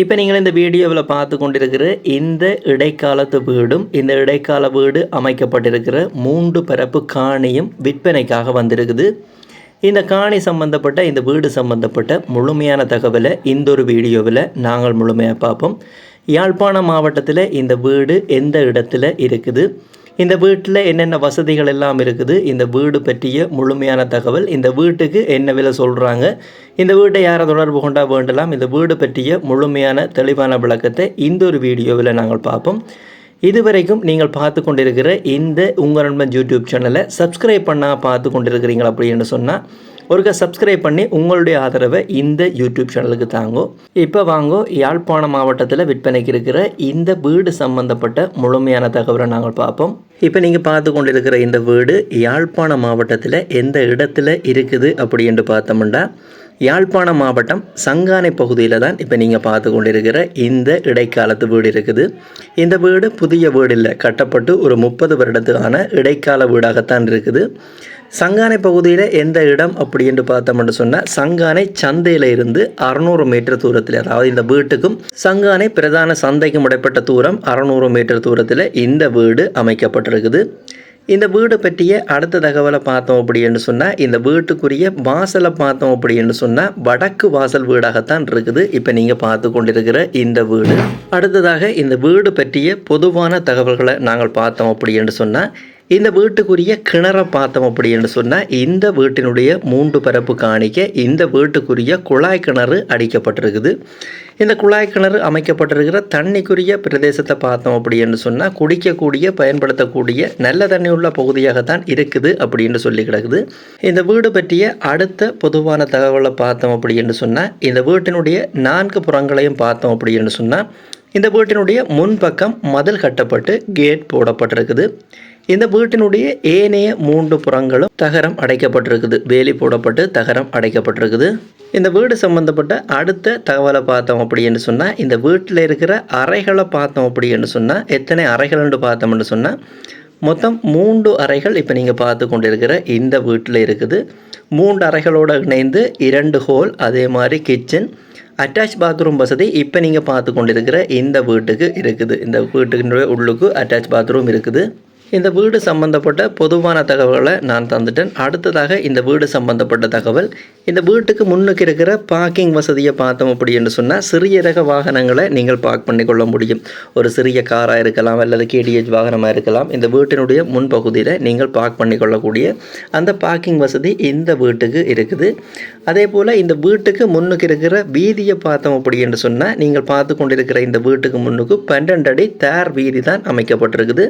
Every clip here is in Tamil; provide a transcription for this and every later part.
இப்போ நீங்கள் இந்த வீடியோவில் பார்த்து கொண்டிருக்கிற இந்த இடைக்காலத்து வீடும் இந்த இடைக்கால வீடு அமைக்கப்பட்டிருக்கிற மூன்று பரப்பு காணியும் விற்பனைக்காக வந்திருக்குது. இந்த காணி சம்பந்தப்பட்ட இந்த வீடு சம்பந்தப்பட்ட முழுமையான தகவலை இந்த ஒரு வீடியோவில் நாங்கள் முழுமையாக பார்ப்போம். யாழ்ப்பாணம் மாவட்டத்தில் இந்த வீடு எந்த இடத்துல இருக்குது? இந்த வீட்டில் என்னென்ன வசதிகள் எல்லாம் இருக்குது? இந்த வீடு பற்றிய முழுமையான தகவல் இந்த வீட்டுக்கு என்ன விலை சொல்கிறாங்க இந்த வீட்டை யாரை தொடர்பு கொண்டா வேண்டலாம்? இந்த வீடு பற்றிய முழுமையான தெளிவான விளக்கத்தை இந்த ஒரு வீடியோவில் நாங்கள் பார்ப்போம். இதுவரைக்கும் நீங்கள் பார்த்து கொண்டிருக்கிற இந்த உங்கள் நண்பன் யூடியூப் சேனலை சப்ஸ்கிரைப் பண்ணால் பார்த்து கொண்டிருக்கிறீங்க அப்படின்னு சொன்னால் ஒருக்க சப்ஸ்கிரைப் பண்ணி உங்களுடைய ஆதரவை இந்த யூடியூப் சேனலுக்கு தாங்கோ. இப்போ வாங்கோ யாழ்ப்பாணம் மாவட்டத்தில் விற்பனைக்கு இருக்கிற இந்த வீடு சம்பந்தப்பட்ட முழுமையான தகவலை நாங்கள் பார்ப்போம். இப்போ நீங்கள் பார்த்து கொண்டிருக்கிற இந்த வீடு யாழ்ப்பாணம் மாவட்டத்தில் எந்த இடத்துல இருக்குது அப்படின்னு பார்த்தோம்னா யாழ்ப்பாணம் மாவட்டம் சங்கானை பகுதியில் தான் இப்போ நீங்கள் பார்த்து கொண்டிருக்கிற இந்த இடைக்காலத்து வீடு இருக்குது. இந்த வீடு புதிய வீடு இல்லை கட்டப்பட்டு ஒரு முப்பது வருடத்துக்கான இடைக்கால வீடாகத்தான் இருக்குது. சங்கானை பகுதியில் எந்த இடம் அப்படி அப்படின்னு பார்த்தோம்னு சொன்னால் சங்கானை சந்தையில் இருந்து அறநூறு மீட்டர் தூரத்தில் அதாவது இந்த வீட்டுக்கும் சங்கானை பிரதான சந்தைக்கும் இடைப்பட்ட தூரம் அறநூறு மீட்டர் தூரத்தில் இந்த வீடு அமைக்கப்பட்டிருக்குது. இந்த வீடு பற்றிய அடுத்த தகவலை பார்த்தோம் அப்படின்னு சொன்னால் இந்த வீட்டுக்குரிய வாசலை பார்த்தோம் அப்படின்னு சொன்னால் வடக்கு வாசல் வீடாகத்தான் இருக்குது. இப்போ நீங்கள் பார்த்து கொண்டிருக்கிற இந்த வீடு. அடுத்ததாக இந்த வீடு பற்றிய பொதுவான தகவல்களை நாங்கள் பார்த்தோம் அப்படின்னு சொன்னால் இந்த வீட்டுக்குரிய கிணறை பார்த்தோம் அப்படின்னு சொன்னால் இந்த வீட்டினுடைய மூன்று பரப்பு காணிக்க இந்த வீட்டுக்குரிய குழாய் கிணறு அடிக்கப்பட்டிருக்குது. இந்த குழாய் கிணறு அமைக்கப்பட்டிருக்கிற தண்ணிக்குரிய பிரதேசத்தை பார்த்தோம் அப்படின்னு சொன்னால் குடிக்கக்கூடிய பயன்படுத்தக்கூடிய நல்ல தண்ணி உள்ள பகுதியாகத்தான் இருக்குது அப்படின்னு சொல்லி கிடக்குது. இந்த வீடு பற்றிய அடுத்த பொதுவான தகவலை பார்த்தோம் அப்படின்னு சொன்னால் இந்த வீட்டினுடைய நான்கு புறங்களையும் பார்த்தோம் அப்படின்னு சொன்னால் இந்த வீட்டினுடைய முன்பக்கம் மதில் கட்டப்பட்டு கேட் போடப்பட்டிருக்குது. இந்த வீட்டினுடைய ஏனைய மூன்று புறங்களும் தகரம் அடைக்கப்பட்டிருக்குது. வேலி போடப்பட்டு தகரம் அடைக்கப்பட்டிருக்குது. இந்த வீடு சம்மந்தப்பட்ட அடுத்த தகவலை பார்த்தோம் அப்படின்னு சொன்னால் இந்த வீட்டில் இருக்கிற அறைகளை பார்த்தோம் அப்படின்னு சொன்னால் எத்தனை அறைகள்னு பார்த்தோம்னு சொன்னால் மொத்தம் மூன்று அறைகள் இப்போ நீங்கள் பார்த்து கொண்டிருக்கிற இந்த வீட்டில் இருக்குது. மூன்று அறைகளோடு இணைந்து இரண்டு ஹோல் அதே மாதிரி கிச்சன் அட்டாச் பாத்ரூம் வசதி இப்போ நீங்கள் பார்த்து கொண்டிருக்கிற இந்த வீட்டுக்கு இருக்குது. இந்த வீட்டுக்கு உள்ளுக்கு அட்டாச் பாத்ரூம் இருக்குது. இந்த வீடு சம்பந்தப்பட்ட பொதுவான தகவல்களை நான் தந்துட்டேன். அடுத்ததாக இந்த வீடு சம்பந்தப்பட்ட தகவல் இந்த வீட்டுக்கு முன்னுக்கு இருக்கிற பார்க்கிங் வசதியை பார்த்தோம் அப்படின்னு சொன்னால் சிறிய ரக வாகனங்களை நீங்கள் பார்க் பண்ணிக்கொள்ள முடியும். ஒரு சிறிய காராக இருக்கலாம் அல்லது கேடிஹெச் வாகனமாக இருக்கலாம் இந்த வீட்டினுடைய முன்பகுதியில் நீங்கள் பார்க் பண்ணிக்கொள்ளக்கூடிய அந்த பார்க்கிங் வசதி இந்த வீட்டுக்கு இருக்குது. அதே போல் இந்த வீட்டுக்கு முன்னுக்கு இருக்கிற வீதியை பார்த்தோம் அப்படின்னு சொன்னால் நீங்கள் பார்த்து கொண்டிருக்கிற இந்த வீட்டுக்கு முன்னுக்கு பன்னெண்டு அடி தேர் வீதி தான் அமைக்கப்பட்டிருக்குது.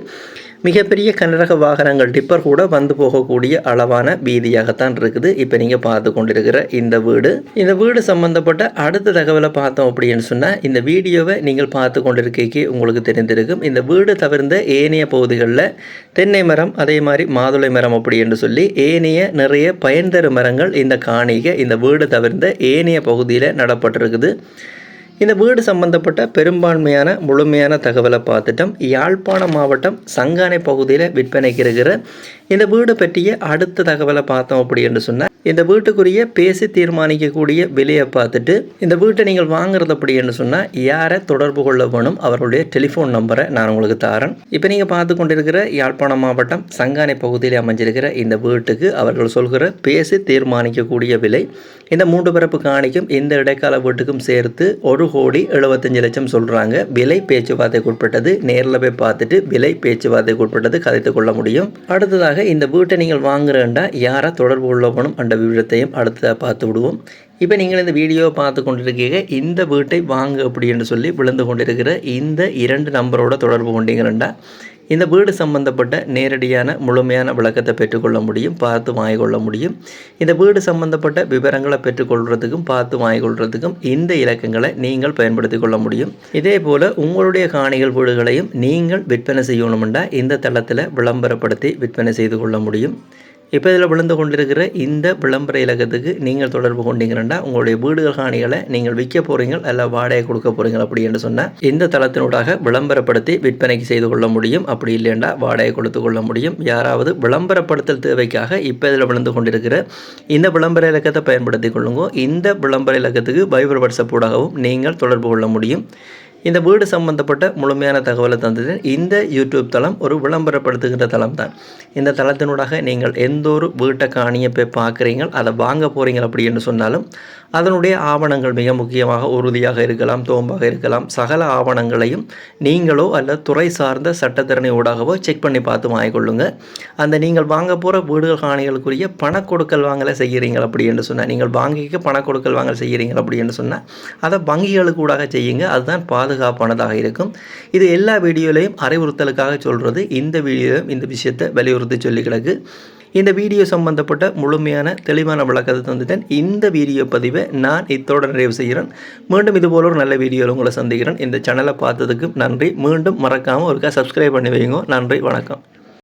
மிகப்பெரிய கனரக வாகனங்கள் டிப்பர் கூட வந்து போகக்கூடிய அளவான வீதியாகத்தான் இருக்குது. இப்போ நீங்கள் பார்த்து கொண்டிருக்கிற இந்த வீடு. இந்த வீடு சம்பந்தப்பட்ட அடுத்த தகவலை பார்த்தோம் அப்படின்னு சொன்னால் இந்த வீடியோவை நீங்கள் பார்த்து கொண்டிருக்கைக்கு உங்களுக்கு தெரிந்திருக்கும். இந்த வீடு தவிர்ந்த ஏனைய பகுதிகளில் தென்னை மரம் அதே மாதிரி மாதுளை மரம் அப்படி என்று சொல்லி ஏனைய நிறைய பயன்தரு மரங்கள் இந்த காணிகை இந்த வீடு தவிர்ந்த ஏனைய பகுதியில் நடப்பட்டிருக்குது. இந்த வீடு சம்பந்தப்பட்ட பெரும்பான்மையான முழுமையான தகவலை பார்த்துட்டோம். யாழ்ப்பாணம் மாவட்டம் சங்கானை பகுதியில் விற்பனைக்கு இருக்கிற இந்த வீடு பற்றிய அடுத்த தகவலை பார்த்தோம் அப்படி என்று சொன்னால் இந்த வீட்டுக்குரிய பேசி தீர்மானிக்கக்கூடிய விலையை பார்த்துட்டு இந்த வீட்டை நீங்கள் வாங்குறது அப்படின்னு சொன்னால் யாரை தொடர்பு கொள்ள வேணும் அவர்களுடைய டெலிஃபோன் நம்பரை நான் உங்களுக்கு தாரேன். இப்போ நீங்கள் பார்த்து கொண்டிருக்கிற யாழ்ப்பாணம் மாவட்டம் சங்கானை பகுதியில் அமைஞ்சிருக்கிற இந்த வீட்டுக்கு அவர்கள் சொல்கிற பேசி தீர்மானிக்கக்கூடிய விலை இந்த மூன்று பிறப்பு காணிக்கும் இந்த இடைக்கால வீட்டுக்கும் சேர்த்து ஒரு கோடி எழுபத்தஞ்சு லட்சம் சொல்கிறாங்க விலை பேச்சுவார்த்தைக்கு உட்பட்டது நேரில் போய் பார்த்துட்டு விலை பேச்சுவார்த்தைக்கு உட்பட்டது கதைத்து கொள்ள முடியும். அடுத்ததாக இந்த வீட்டை நீங்கள் வாங்குறேன்டா யாரை தொடர்பு கொள்ள வேணும் கண்ட விவரத்தையும் அடுத்ததாக பார்த்து விடுவோம். இப்போ நீங்கள் இந்த வீடியோவை பார்த்து கொண்டிருக்கீங்க. இந்த வீட்டை வாங்க அப்படின்னு சொல்லி விழுந்து கொண்டிருக்கிற இந்த இரண்டு நம்பரோட தொடர்பு கொண்டீங்கன்னா இந்த வீடு சம்பந்தப்பட்ட நேரடியான முழுமையான விளக்கத்தை பெற்றுக்கொள்ள முடியும் பார்த்து வாங்கிக்கொள்ள முடியும். இந்த வீடு சம்பந்தப்பட்ட விவரங்களை பெற்றுக்கொள்கிறதுக்கும் பார்த்து வாங்கிக்கொள்கிறதுக்கும் இந்த இலக்கங்களை நீங்கள் பயன்படுத்தி கொள்ள முடியும். இதே போல் உங்களுடைய காணிகள் வீடுகளையும் நீங்கள் விற்பனை செய்யணுமெண்டா இந்த தளத்தில் விளம்பரப்படுத்தி விற்பனை செய்து கொள்ள முடியும். இப்போ இதில் விழுந்து கொண்டிருக்கிற இந்த விளம்பர இலக்கத்துக்கு நீங்கள் தொடர்பு கொண்டீங்கன்னா உங்களுடைய வீடுகள் காணிகளை நீங்கள் விற்க போகிறீங்க அல்ல வாடகை கொடுக்க போகிறீங்க அப்படி என்று சொன்னால் இந்த தளத்தினூடாக விளம்பரப்படுத்தி விற்பனைக்கு செய்து கொள்ள முடியும். அப்படி இல்லைண்டா வாடகை கொடுத்து கொள்ள முடியும். யாராவது விளம்பரப்படுத்தல் தேவைக்காக இப்போ இதில் விழுந்து கொண்டிருக்கிற இந்த விளம்பர இலக்கத்தை பயன்படுத்தி கொள்ளுங்க. இந்த விளம்பர இலக்கத்துக்கு பைபர் வாட்ஸ்அப் ஊடாகவும் நீங்கள் தொடர்பு கொள்ள முடியும். இந்த வீடு சம்பந்தப்பட்ட முழுமையான தகவலை தந்தது. இந்த யூடியூப் தளம் ஒரு விளம்பரப்படுத்துகின்ற தளம் தான் இந்த தளத்தினூடாக நீங்கள் எந்த ஒரு வீட்டை காணியை போய் பார்க்குறீங்க அதை வாங்க போகிறீங்க அப்படின்னு சொன்னாலும் அதனுடைய ஆவணங்கள் மிக முக்கியமாக உறுதியாக இருக்கலாம் தோம்பாக இருக்கலாம். சகல ஆவணங்களையும் நீங்களோ அல்ல துறை சார்ந்த சட்டத்திறனை ஊடாகவோ செக் பண்ணி பார்த்து வாங்கிக்கொள்ளுங்க அந்த நீங்கள் வாங்க போகிற வீடுகள் காணிகளுக்குரிய பண கொடுக்கல் வாங்கலை செய்கிறீங்க அப்படி என்று சொன்னால் நீங்கள் வங்கிக்கு பண கொடுக்கல் வாங்கல் செய்கிறீங்க அப்படின்னு சொன்னால் அதை வங்கிகளுக்கு ஊடாக செய்யுங்க. அதுதான் பாதுகாப்பானதாக இருக்கும். இது எல்லா வீடியோலையும் அறிவுறுத்தலுக்காக சொல்கிறது இந்த வீடியோ இந்த விஷயத்தை வலியுறுத்தி சொல்லி கிடக்கு. இந்த வீடியோ சம்பந்தப்பட்ட முழுமையான தெளிவான விளக்கத்தை தந்துட்டேன். இந்த வீடியோ பதிவை நான் இத்தோட நிறைவு செய்கிறேன். மீண்டும் இதுபோல ஒரு நல்ல வீடியோவில் உங்களை சந்திக்கிறேன். இந்த சேனலை பார்த்ததுக்கு நன்றி. மீண்டும் மறக்காமல் ஒருக்கா சப்ஸ்கிரைப் பண்ணி வைங்க. நன்றி. வணக்கம்.